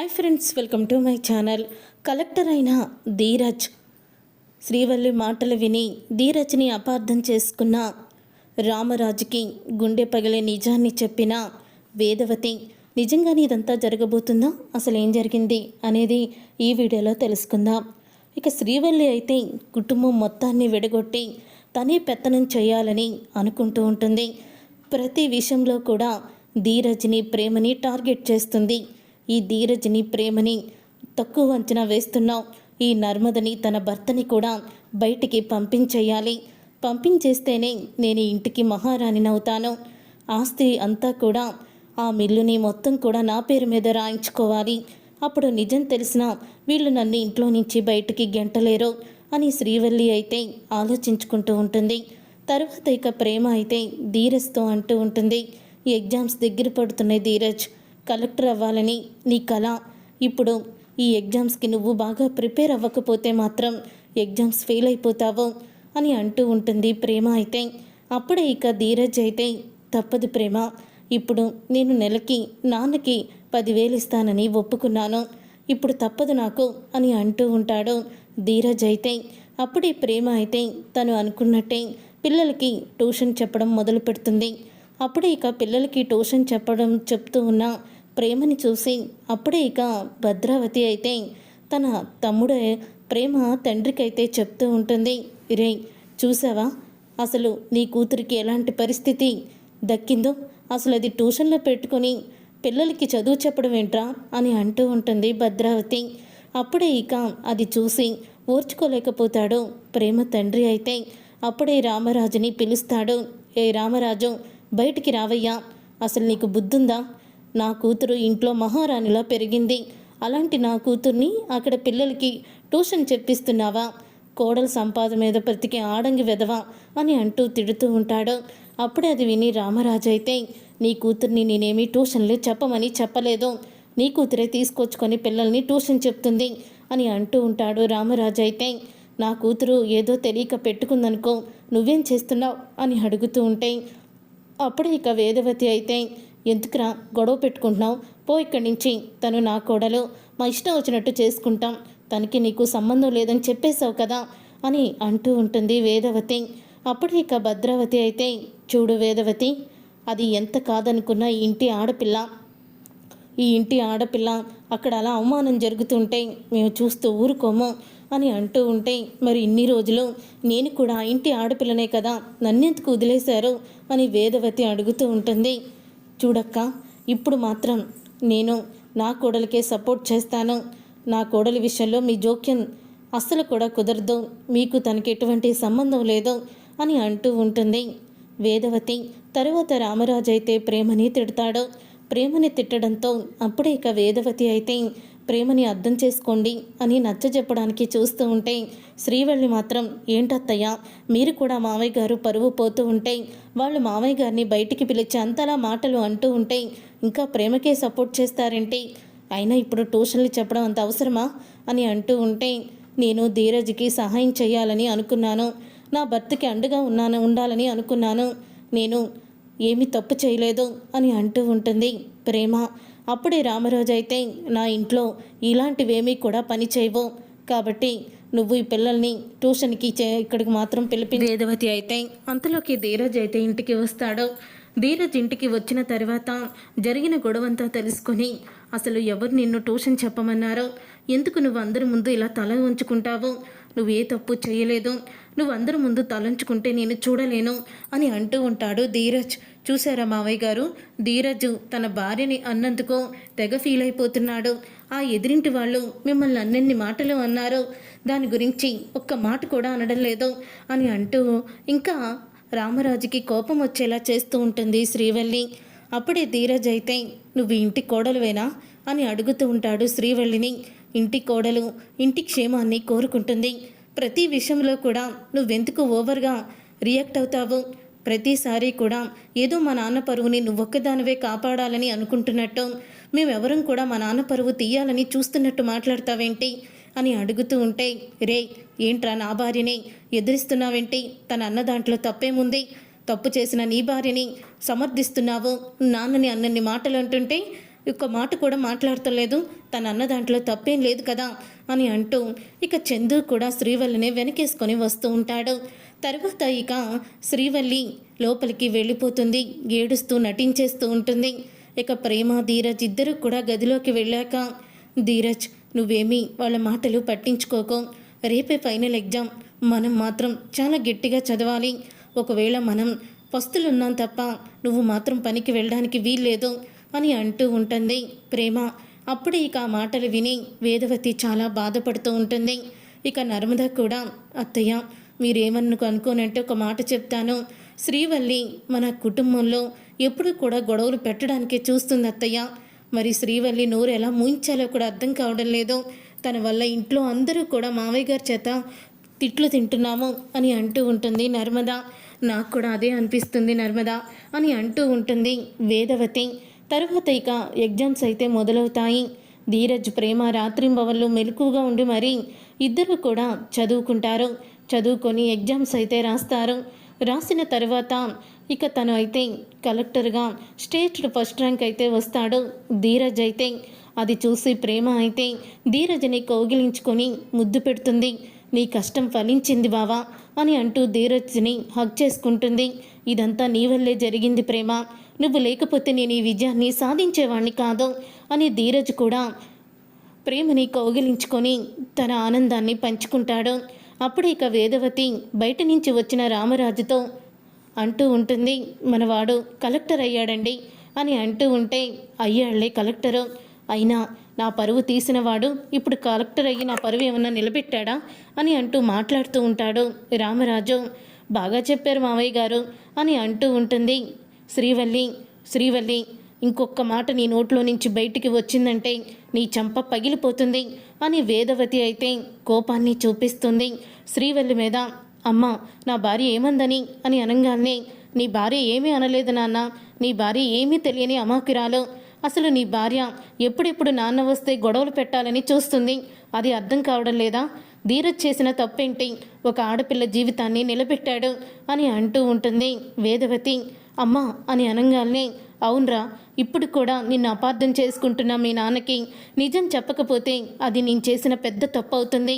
Hi friends welcome to my channel collector అయిన ధీరజ్. శ్రీవల్లి మాటలు విని ధీరజ్ని అపార్థం చేసుకున్న రామరాజుకి గుండె పగిలే నిజాన్ని చెప్పిన వేదవతి నిజంగానే ఇదంతా జరగబోతుందా? అసలు ఏం జరిగింది? అనేది ఈ వీడియోలో తెలుసుకుందాం. ఇక శ్రీవల్లి అయితే కుటుంబం మొత్తాన్ని విడగొట్టి తనే పెత్తనం చేయాలని అనుకుంటూ ఉంటుంది. ప్రతి విషయంలో కూడా ధీరజ్ని ప్రేమని టార్గెట్ చేస్తుంది. ఈ ధీరజ్ని ప్రేమని తక్కువ అంచనా వేస్తున్నావు. ఈ నర్మదని తన భర్తని కూడా బయటికి పంపించేయాలి. పంపించేస్తేనే నేను ఇంటికి మహారాణినవుతాను ఆస్తి అంతా కూడా ఆ మిల్లుని మొత్తం కూడా నా పేరు మీద రాయించుకోవాలి. అప్పుడు నిజం తెలిసిన వీళ్ళు నన్ను ఇంట్లో నుంచి బయటికి గెంటలేరు అని శ్రీవల్లి అయితే ఆలోచించుకుంటూ ఉంటుంది. తర్వాత ఇక ప్రేమ అయితే ధీరజ్తో అంటూ ఉంటుంది. ఎగ్జామ్స్ దగ్గర పడుతున్నాయి ధీరజ్. కలెక్టర్ అవ్వాలని నీ కళ ఇప్పుడు ఈ ఎగ్జామ్స్కి నువ్వు బాగా ప్రిపేర్ అవ్వకపోతే మాత్రం ఎగ్జామ్స్ ఫెయిల్ అయిపోతావు అని అంటూ ఉంటుంది ప్రేమ అయితే. అప్పుడే ఇక ధీరజ్ అయితే తప్పదు ప్రేమ. ఇప్పుడు నేను నెలకి నాన్నకి పదివేలు ఇస్తానని ఒప్పుకున్నాను. ఇప్పుడు తప్పదు నాకు అని అంటూ ఉంటాడు ధీరజ్ అయితే. అప్పుడే ప్రేమ అయితే తను అనుకున్నట్టే పిల్లలకి ట్యూషన్ చెప్పడం మొదలు పెడుతుంది అప్పుడే ఇక పిల్లలకి ట్యూషన్ చెప్పడం చెప్తూ ఉన్న ప్రేమని చూసి అప్పుడే ఇక భద్రావతి అయితే తన తమ్ముడే ప్రేమ తండ్రికైతే చెప్తూ ఉంటుంది. రే చూసావా? అసలు నీ కూతురికి ఎలాంటి పరిస్థితి? దక్కిందో? అసలు అది ట్యూషన్లో పెట్టుకొని పిల్లలకి చదువు చెప్పడం ఏంట్రా? అని అంటూ ఉంటుంది భద్రావతి. అప్పుడే ఇక అది చూసి ఓర్చుకోలేకపోతాడు ప్రేమ తండ్రి అయితే. అప్పుడే రామరాజుని పిలుస్తాడు. ఏ రామరాజు బయటికి రావయ్యా. అసలు నీకు బుద్ధుందా? నా కూతురు ఇంట్లో మహారాణిలా పెరిగింది. అలాంటి నా కూతుర్ని అక్కడ పిల్లలకి ట్యూషన్ చెప్పిస్తున్నావా? కోడల సంపాద మీద బ్రతికి ఆడంగి వెదవా? అని అంటూ తిడుతూ ఉంటాడు. అప్పుడే అది విని రామరాజు అయితే నీ కూతుర్ని నేనేమి ట్యూషన్లు చెప్పమని చెప్పలేదు. నీ కూతురే తీసుకొచ్చుకొని పిల్లల్ని ట్యూషన్ చెప్తుంది అని అంటూ ఉంటాడు రామరాజు అయితే నా కూతురు ఏదో తెలియక పెట్టుకుందనుకో నువ్వేం చేస్తున్నావు? అని అడుగుతూ ఉంటే అప్పుడే ఇక వేదవతి అయితే ఎందుకురా గొడవ పెట్టుకుంటున్నావు? పో ఇక్కడి నుంచి. తను నా కోడలు. మా ఇష్టం వచ్చినట్టు చేసుకుంటాం. తనకి నీకు సంబంధం లేదని చెప్పేశావు కదా? అని అంటూ ఉంటుంది వేదవతి. అప్పుడు ఇక భద్రావతి అయితే చూడు వేదవతి అది ఎంత కాదనుకున్న ఈ ఇంటి ఆడపిల్ల. ఈ ఇంటి ఆడపిల్ల అక్కడ అలా అవమానం జరుగుతుంటే మేము చూస్తూ ఊరుకోము అని అంటూ ఉంటే మరి ఇన్ని రోజులు నేను కూడా ఇంటి ఆడపిల్లనే కదా? నన్నెందుకు వదిలేశారు? అని వేదవతి అడుగుతూ ఉంటుంది. చూడక్క ఇప్పుడు మాత్రం నేను నా కోడలికే సపోర్ట్ చేస్తాను. నా కోడలి విషయంలో మీ జోక్యం అస్సలు కూడా కుదరదు. మీకు తనకి ఎటువంటి సంబంధం లేదు అని అంటూ ఉంటుంది. వేదవతి తరువాత రామరాజు అయితే ప్రేమని తిడతాడు. ప్రేమని తిట్టడంతో అప్పుడే ఇక వేదవతి అయితే ప్రేమని అర్థం చేసుకోండి అని నచ్చ చెప్పడానికి చూస్తూ ఉంటే శ్రీవల్లి మాత్రం ఏంటత్తయ్య మీరు కూడా మావయ్య గారు పరువు పోతూ ఉంటే వాళ్ళు మావయ్య గారిని బయటికి పిలిచి అంతలా మాటలు అంటూ ఉంటే ఇంకా ప్రేమకే సపోర్ట్ చేస్తారంటే? అయినా ఇప్పుడు ట్యూషన్లు చెప్పడం అంత అవసరమా? అని అంటూ ఉంటే నేను ధీరజ్కి సహాయం చేయాలని అనుకున్నాను. నా భర్తకి అండగా ఉన్నాను ఉండాలని అనుకున్నాను. నేను ఏమీ తప్పు చేయలేదు అని అంటూ ఉంటుంది ప్రేమ. అప్పుడే రామరాజు అయితే నా ఇంట్లో ఇలాంటివేమీ కూడా పని చేయవు. కాబట్టి నువ్వు ఈ పిల్లల్ని ట్యూషన్కి చే ఇక్కడికి మాత్రం పిలిపి వేదవతి అయితే అంతలోకి ధీరజ్ అయితే ఇంటికి వస్తాడు. ధీరజ్ ఇంటికి వచ్చిన తర్వాత జరిగిన గొడవంతా తెలుసుకొని అసలు ఎవరు నిన్ను ట్యూషన్ చెప్పమన్నారో? ఎందుకు నువ్వు అందరి ముందు ఇలా తల ఉంచుకుంటావు నువ్వు ఏ తప్పు చేయలేదు. నువ్వు అందరి ముందు తలంచుకుంటే నేను చూడలేను అని అంటూ ఉంటాడు ధీరజ్. చూసారా మావయ్య గారు? ధీరజ్ తన భార్యని అన్నందుకు తెగ ఫీల్ అయిపోతున్నాడు. ఆ ఎదిరింటి వాళ్ళు మిమ్మల్ని అన్నెన్ని మాటలు అన్నారు? దాని గురించి ఒక్క మాట కూడా అనడం లేదు అని అంటూ ఇంకా రామరాజుకి కోపం వచ్చేలా చేస్తూ ఉంటుంది శ్రీవల్లి. అప్పుడే ధీరజ్ అయితే నువ్వు ఇంటి కోడలువేనా? అని అడుగుతూ ఉంటాడు శ్రీవల్లిని. ఇంటి కోడలు ఇంటి క్షేమాన్ని కోరుకుంటుంది. ప్రతి విషయంలో కూడా నువ్వెందుకు ఓవర్గా రియాక్ట్ అవుతావు? ప్రతిసారి కూడా ఏదో మా నాన్న పరువుని నువ్వొక్కదానివే కాపాడాలని అనుకుంటున్నట్టు మేమెవరం కూడా మా నాన్న పరువు తీయాలని చూస్తున్నట్టు మాట్లాడతావేంటి? అని అడుగుతూ ఉంటే రే ఏంట్రా నా భార్యని ఎదురిస్తున్నావేంటి? తన అన్న దాంట్లో తప్పేముంది? తప్పు చేసిన నీ భార్యని సమర్థిస్తున్నావు? నాన్నని అన్నన్ని మాటలు అంటుంటే ఒక్క మాట కూడా మాట్లాడతలేదు. తన అన్న దాంట్లో తప్పేం లేదు కదా అని అంటూ ఇక చందు కూడా శ్రీవల్లిని వెనకేసుకొని వస్తూ ఉంటాడు. తర్వాత ఇక శ్రీవల్లి లోపలికి వెళ్ళిపోతుంది. ఏడుస్తూ నటించేస్తూ ఉంటుంది. ఇక ప్రేమ ధీరజ్ ఇద్దరు కూడా గదిలోకి వెళ్ళాక ధీరజ్ నువ్వేమీ వాళ్ళ మాటలు పట్టించుకోకు. రేపే ఫైనల్ ఎగ్జామ్. మనం మాత్రం చాలా గట్టిగా చదవాలి. ఒకవేళ మనం పస్తులున్నాం తప్ప నువ్వు మాత్రం పనికి వెళ్ళడానికి వీల్లేదు. అని అంటూ ఉంటుంది. ప్రేమ అప్పుడే ఇక ఆ మాటలు విని వేదవతి చాలా బాధపడుతూ ఉంటుంది. ఇక నర్మద కూడా అత్తయ్య మీరేమన్నుకు అనుకోనంటే ఒక మాట చెప్తాను. శ్రీవల్లి మన కుటుంబంలో ఎప్పుడు కూడా గొడవలు పెట్టడానికే చూస్తుంది అత్తయ్య. మరి శ్రీవల్లి నోరు ఎలా మూయించాలో కూడా అర్థం కావడం లేదు. తన వల్ల ఇంట్లో అందరూ కూడా మావయ్య గారి చేత తిట్లు తింటున్నాము అని అంటూ ఉంటుంది నర్మద. నాకు కూడా అదే అనిపిస్తుంది నర్మద అని అంటూ ఉంటుంది వేదవతి. తర్వాత ఇక ఎగ్జామ్స్ అయితే మొదలవుతాయి. ధీరజ్ ప్రేమ రాత్రింబవళ్ళు మెలకువగా ఉండి మరి ఇద్దరు కూడా చదువుకుంటారు. చదువుకొని ఎగ్జామ్స్ అయితే రాస్తారు. రాసిన తర్వాత ఇక తను అయితే కలెక్టర్గా స్టేట్ ఫస్ట్ ర్యాంక్ అయితే వస్తాడు. ధీరజ్ అయితే అది చూసి ప్రేమ అయితే ధీరజ్ని కౌగిలించుకొని ముద్దు పెడుతుంది. నీ కష్టం ఫలించింది బావా అని అంటూ ధీరజ్ని హక్ చేసుకుంటుంది. ఇదంతా నీ వల్లే జరిగింది ప్రేమ. నువ్వు లేకపోతే నేను ఈ విజయాన్ని సాధించేవాణ్ణి కాదు అని ధీరజ్ కూడా ప్రేమని కౌగిలించుకొని తన ఆనందాన్ని పంచుకుంటాడు. అప్పుడు ఇక వేదవతి బయట నుంచి వచ్చిన రామరాజుతో అంటూ ఉంటుంది మనవాడు కలెక్టర్ అయ్యాడండి అని అంటూ ఉంటే అయ్యాళ్ళే కలెక్టరు. అయినా నా పరువు తీసినవాడు ఇప్పుడు కలెక్టర్ అయ్యి నా పరువు ఏమన్నా నిలబెట్టాడా అని అంటూ మాట్లాడుతూ ఉంటాడు రామరాజు. బాగా చెప్పారు మావయ్య గారు అని అంటూ ఉంటుంది శ్రీవల్లి శ్రీవల్లి ఇంకొక మాట నీ నోట్లో నుంచి బయటికి వచ్చిందంటే నీ చంప పగిలిపోతుంది అని వేదవతి అయితే కోపాన్ని చూపిస్తుంది. శ్రీవల్లి మీద అమ్మ నా భార్య ఏమందని? అని అనగానే నీ భార్య ఏమీ అనలేదు నాన్న. నీ భార్య ఏమీ తెలియని అమాకిరాలు. అసలు నీ భార్య ఎప్పుడెప్పుడు నాన్న వస్తే గొడవలు పెట్టాలని చూస్తుంది. అది అర్థం కావడం లేదా? ధీరజ్ చేసిన తప్పేంటి? ఒక ఆడపిల్ల జీవితాన్ని నిలబెట్టాడు అని అంటూ ఉంటుంది వేదవతి. అమ్మా అని అనగానే అవునరా ఇప్పుడు కూడా నిన్ను అపార్థం చేసుకుంటున్నా మీ నాన్నకి నిజం చెప్పకపోతే అది నేను చేసిన పెద్ద తప్పు అవుతుంది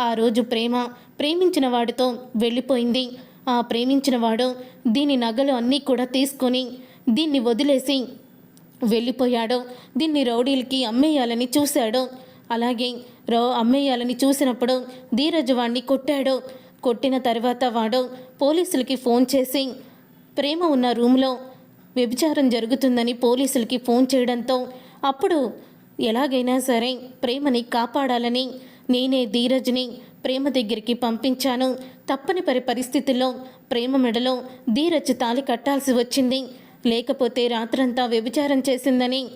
ఆ రోజు ప్రేమ ప్రేమించిన వాడితో వెళ్ళిపోయింది. ఆ ప్రేమించిన వాడు దీని నగలు అన్నీ కూడా తీసుకొని దీన్ని వదిలేసి వెళ్ళిపోయాడు. దీన్ని రౌడీలకి అమ్మేయాలని చూశాడు. అలాగే రో అమ్మేయాలని చూసినప్పుడు ధీరజ్ వాణ్ణి కొట్టాడు. కొట్టిన తర్వాత వాడు పోలీసులకి ఫోన్ చేసి ప్రేమ ఉన్న రూమ్లో వ్యభిచారం జరుగుతుందని పోలీసులకి ఫోన్ చేయడంతో అప్పుడు ఎలాగైనా సరే ప్రేమని కాపాడాలని నేనే ధీరజ్ని ప్రేమ దగ్గరికి పంపించాను. తప్పని పరి పరిస్థితుల్లో ప్రేమ మెడలో ధీరజ్ తాలి కట్టాల్సి వచ్చింది. లేకపోతే రాత్రంతా వ్యభిచారం చేసిందని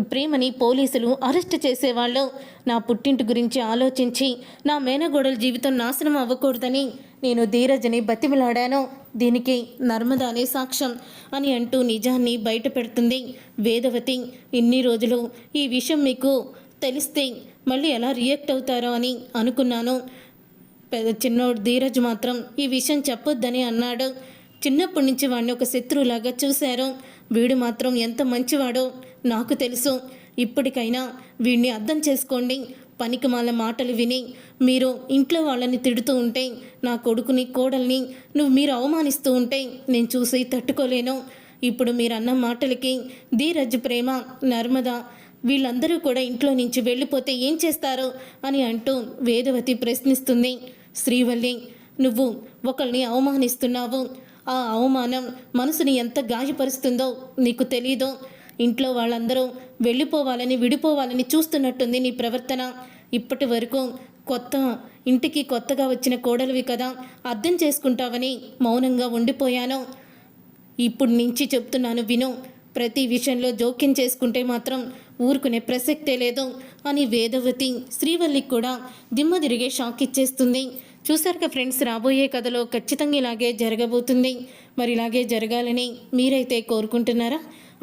ప్రేమని పోలీసులు అరెస్ట్ చేసేవాళ్ళు. నా పుట్టింటి గురించి ఆలోచించి నా మేనగోడల జీవితం నాశనం అవ్వకూడదని నేను ధీరజని బతిమిలాడాను. దీనికి నర్మదానే సాక్ష్యం అని అంటూ నిజాన్ని బయట పెడుతుంది వేదవతి. ఇన్ని రోజులు ఈ విషయం మీకు తెలిస్తే మళ్ళీ ఎలా రియాక్ట్ అవుతారో అని అనుకున్నాను. పెద్ద చిన్నోడు ధీరజ్ మాత్రం ఈ విషయం చెప్పొద్దని అన్నాడు. చిన్నప్పటి నుంచి వాడిని ఒక శత్రువులాగా చూశారు. వీడు మాత్రం ఎంత మంచివాడో నాకు తెలుసు. ఇప్పటికైనా వీడిని అర్థం చేసుకోండి. పనికిమాల మాటలు విని మీరు ఇంట్లో వాళ్ళని తిడుతూ ఉంటే నా కొడుకుని కోడల్ని నువ్వు మీరు అవమానిస్తూ ఉంటే నేను చూసి తట్టుకోలేను. ఇప్పుడు మీరన్న మాటలకి ధీరజ్ ప్రేమ నర్మద వీళ్ళందరూ కూడా ఇంట్లో నుంచి వెళ్ళిపోతే ఏం చేస్తారు? అని అంటూ వేదవతి ప్రశ్నిస్తుంది. శ్రీవల్లి నువ్వు ఒకరిని అవమానిస్తున్నావు. ఆ అవమానం మనసుని ఎంత గాయపరుస్తుందో నీకు తెలీదో. ఇంట్లో వాళ్ళందరూ వెళ్ళిపోవాలని విడిపోవాలని చూస్తున్నట్టుంది నీ ప్రవర్తన. ఇప్పటి వరకు కొత్త ఇంటికి కొత్తగా వచ్చిన కోడలివి కదా అర్థం చేసుకుంటావని మౌనంగా ఉండిపోయాను. ఇప్పుడు నుంచి చెప్తున్నాను విను. ప్రతి విషయంలో జోక్యం చేసుకుంటే మాత్రం ఊరుకునే ప్రసక్తే లేదు అని వేదవతి శ్రీవల్లికి కూడా దిమ్మ తిరిగే షాక్ ఇచ్చేస్తుంది. చూసారుగా ఫ్రెండ్స్ రాబోయే కథలో ఖచ్చితంగా ఇలాగే జరగబోతుంది. మరి ఇలాగే జరగాలని మీరైతే కోరుకుంటున్నారా?